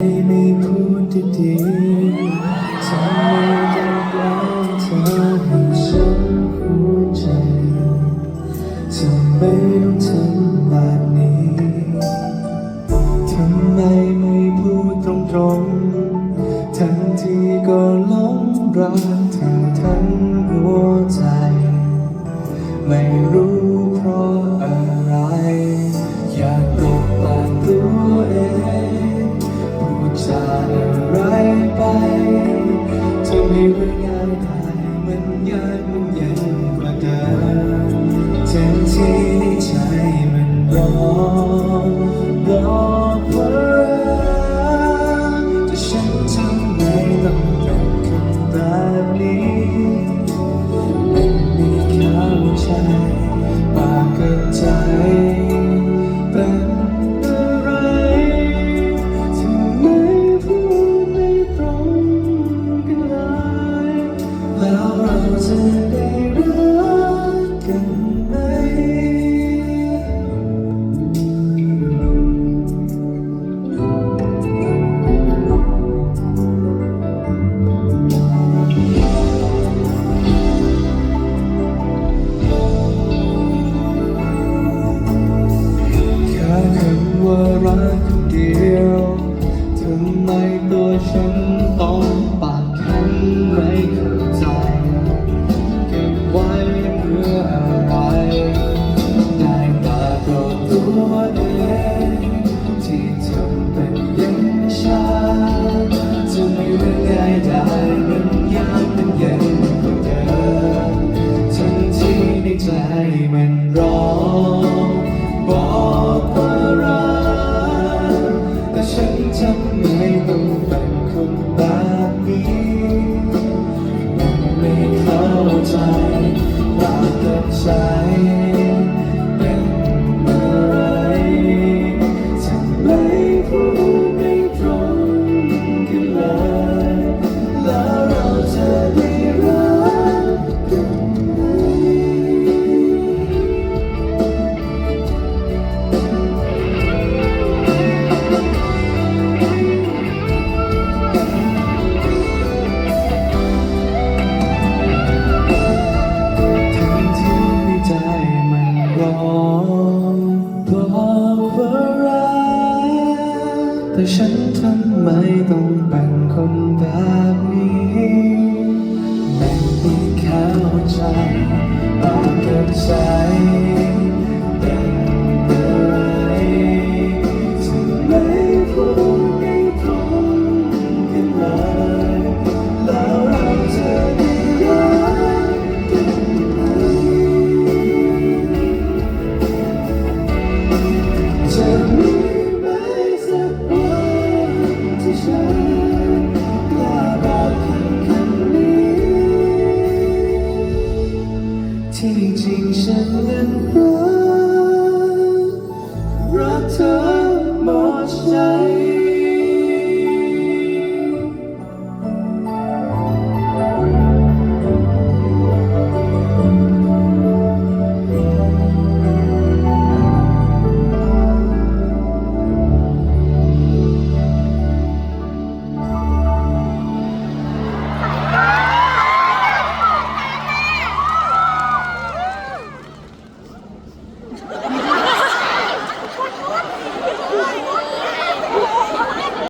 ไม่พูดดีๆทำไมต้องแกล้งเธอให้ฉันหัวใจทำไมต้องทำแบบนี้ทำไมไม่พูดตรงๆ ทั้งที่ก็หลงรักเธอทั้งหัวใจ ไม่รู้เพราะอะไรอยาก ยได้มันยากมันเย็นกว่าเดิมทั้งที่ในใจมันร้องบอกว่ารักแต่ฉันทำไมต้องเป็นคนแบบนี้ไม่มีค่าหัวใจปากกับใจ ใฉันไม่ต้องเป็น ที่จริงฉันนั้นรักรักเธอ